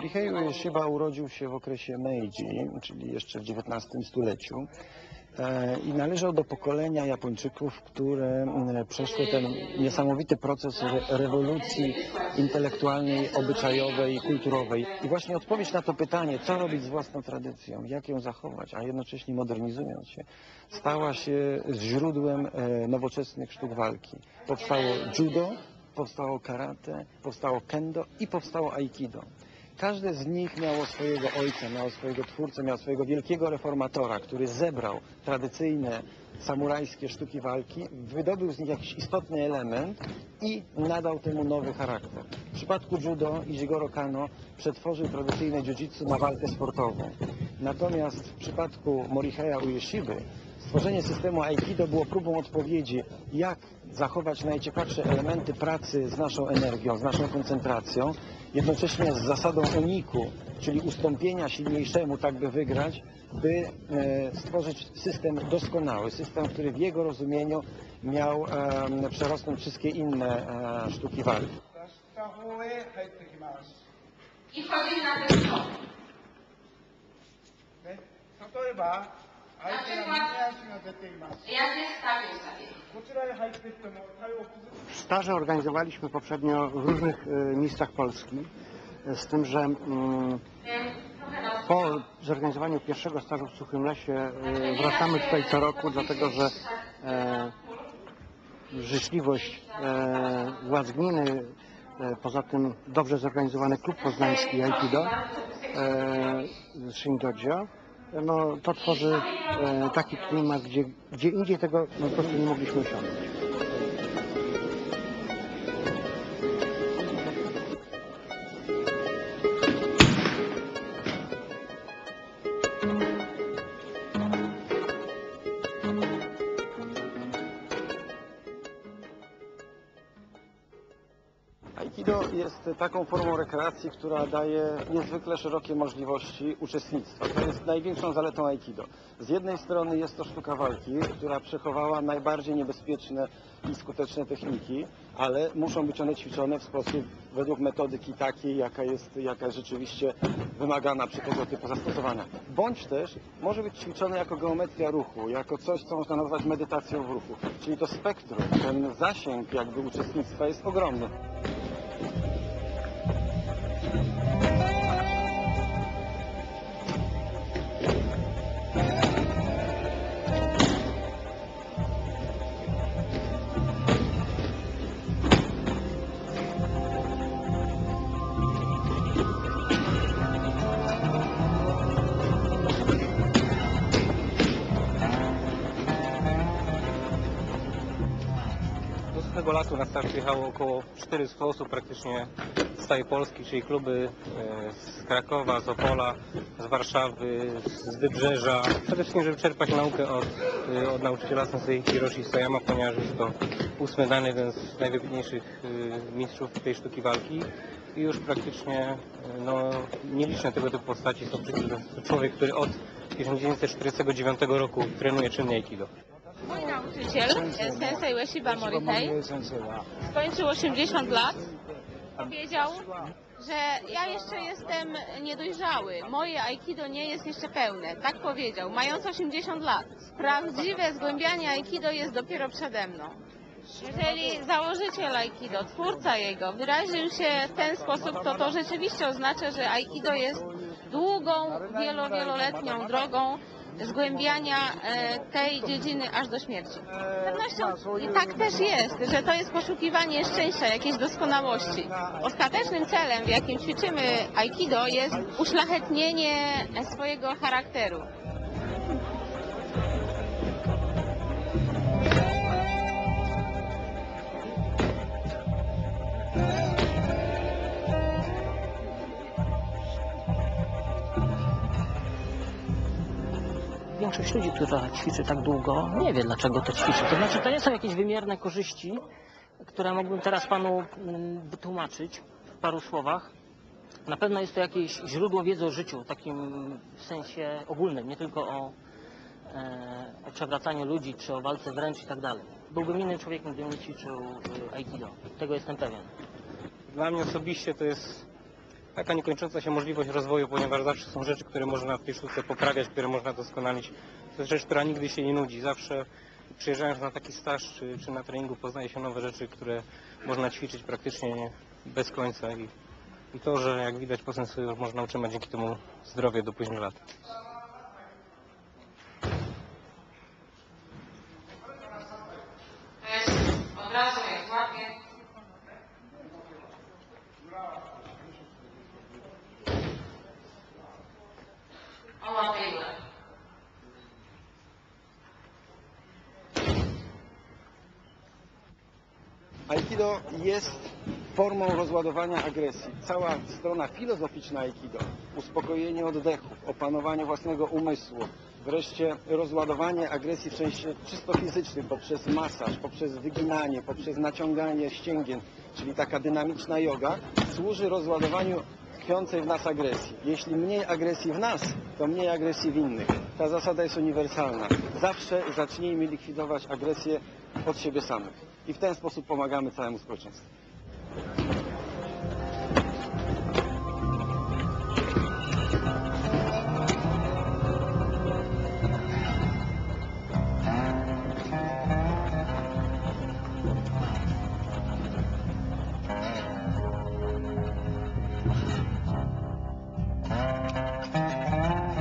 Morihei Ueshiba urodził się w okresie Meiji, czyli jeszcze w XIX stuleciu. E, I należał do pokolenia Japończyków, które mm, przeszły ten niesamowity proces re- rewolucji intelektualnej, obyczajowej i kulturowej. I właśnie odpowiedź na to pytanie, co robić z własną tradycją, jak ją zachować, a jednocześnie modernizując się, stała się źródłem e, nowoczesnych sztuk walki. Powstało judo, powstało karate, powstało kendo i powstało aikido. Każde z nich miało swojego ojca, miało swojego twórcę, miało swojego wielkiego reformatora, który zebrał tradycyjne samurajskie sztuki walki, wydobył z nich jakiś istotny element i nadał temu nowy charakter. W przypadku judo Ishigoro Kano przetworzył tradycyjne jiu-jitsu na walkę sportową. Natomiast w przypadku Moriheya Ueshiby stworzenie systemu Aikido było próbą odpowiedzi, jak zachować najciekawsze elementy pracy z naszą energią, z naszą koncentracją, jednocześnie z zasadą uniku, czyli ustąpienia silniejszemu, tak by wygrać, by e, stworzyć system doskonały, system, który w jego rozumieniu miał e, przerosnąć wszystkie inne e, sztuki walki. 出した方へ入ってきます、 I wchodzimy na ten stół. ね、例えば 相手が右足が出ています Ja się stawię sobie. こちらへ入っていっても体を崩す Staże organizowaliśmy poprzednio w różnych e, miejscach Polski, e, z tym, że mm, Wiem, trochę na po zorganizowaniu pierwszego stażu w Suchym Lesie e, wracamy tutaj co roku, dlatego że e, życzliwość e, władz gminy, e, poza tym dobrze zorganizowany klub poznański Aikido e, z Shindojo, no, to tworzy e, taki klimat, gdzie, gdzie indziej tego po prostu nie mogliśmy osiągnąć. Aikido jest taką formą rekreacji, która daje niezwykle szerokie możliwości uczestnictwa. To jest największą zaletą Aikido. Z jednej strony jest to sztuka walki, która przechowała najbardziej niebezpieczne i skuteczne techniki, ale muszą być one ćwiczone w sposób według metodyki takiej, jaka jest, jaka jest rzeczywiście wymagana przy tego typu zastosowaniach. Bądź też może być ćwiczone jako geometria ruchu, jako coś, co można nazwać medytacją w ruchu. Czyli to spektrum, ten zasięg jakby uczestnictwa jest ogromny. Lasu na start przyjechało około 400 osób praktycznie z całej Polski, czyli kluby e, z Krakowa, z Opola, z Warszawy, z Wybrzeża. Przede wszystkim, żeby czerpać naukę od, e, od nauczyciela Sensei Hiroshi Sayama, ponieważ jest to ósmy dan, jeden z najwybitniejszych e, mistrzów tej sztuki walki. I już praktycznie no, nieliczne tego typu postaci są to człowiek, który od 1949 roku trenuje czynnie Aikido. Nauczyciel, sensei Ueshiba Morihei, skończył 80 lat. Powiedział, że ja jeszcze jestem niedojrzały. Moje aikido nie jest jeszcze pełne. Tak powiedział, mając 80 lat. Prawdziwe zgłębianie aikido jest dopiero przede mną. Jeżeli założyciel aikido, twórca jego, wyraził się w ten sposób, to to rzeczywiście oznacza, że aikido jest długą, wielo, wieloletnią drogą zgłębiania e, tej dziedziny aż do śmierci. Z pewnością i tak też jest, że to jest poszukiwanie szczęścia, jakiejś doskonałości. Ostatecznym celem, w jakim ćwiczymy aikido jest uszlachetnienie swojego charakteru. Większość ludzi, która ćwiczy tak długo, nie wie dlaczego to ćwiczy. To znaczy, to nie są jakieś wymierne korzyści, które mógłbym teraz panu mm, wytłumaczyć w paru słowach. Na pewno jest to jakieś źródło wiedzy o życiu, w takim sensie ogólnym, nie tylko o, e, o przewracaniu ludzi, czy o walce wręcz i tak dalej. Byłbym innym człowiekiem, gdybym nie ćwiczył e, Aikido. Tego jestem pewien. Dla mnie osobiście to jest taka niekończąca się możliwość rozwoju, ponieważ zawsze są rzeczy, które można w tej sztuce poprawiać, które można doskonalić. To jest rzecz, która nigdy się nie nudzi. Zawsze przyjeżdżając na taki staż czy, czy na treningu poznaje się nowe rzeczy, które można ćwiczyć praktycznie bez końca i, i to, że jak widać po sensu można utrzymać dzięki temu zdrowie do późnych lat. To jest od razu jak złapie. O łapie i łapie. Aikido jest formą rozładowania agresji. Cała strona filozoficzna Aikido, uspokojenie oddechów, opanowanie własnego umysłu, wreszcie rozładowanie agresji w sensie czysto fizycznym poprzez masaż, poprzez wyginanie, poprzez naciąganie ścięgien, czyli taka dynamiczna yoga, służy rozładowaniu tkwiącej w nas agresji. Jeśli mniej agresji w nas, to mniej agresji w innych. Ta zasada jest uniwersalna. Zawsze zacznijmy likwidować agresję od siebie samych. I w ten sposób pomagamy całemu społeczeństwu.